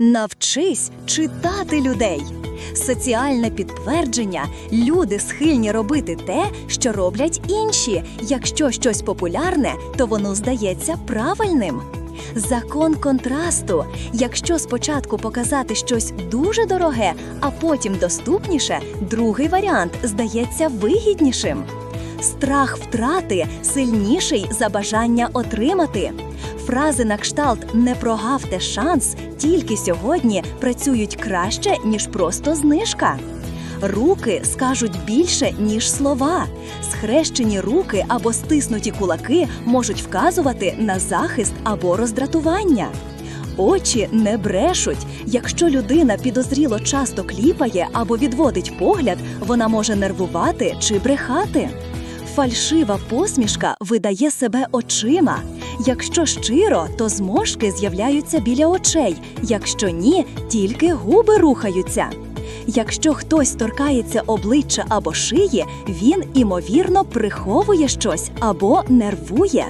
Навчись читати людей. Соціальне підтвердження люди схильні робити те, що роблять інші. Якщо щось популярне, то воно здається правильним. Закон контрасту. Якщо спочатку показати щось дуже дороге, а потім доступніше, другий варіант здається вигіднішим. Страх втрати сильніший за бажання отримати. Фрази на кшталт не прогавте шанс тільки сьогодні працюють краще, ніж просто знижка. Руки скажуть більше, ніж слова. Схрещені руки або стиснуті кулаки можуть вказувати на захист або роздратування. Очі не брешуть. Якщо людина підозріло часто кліпає або відводить погляд, вона може нервувати чи брехати. Фальшива посмішка видає себе очима. Якщо щиро, то зморшки з'являються біля очей, якщо ні, тільки губи рухаються. Якщо хтось торкається обличчя або шиї, він імовірно приховує щось або нервує.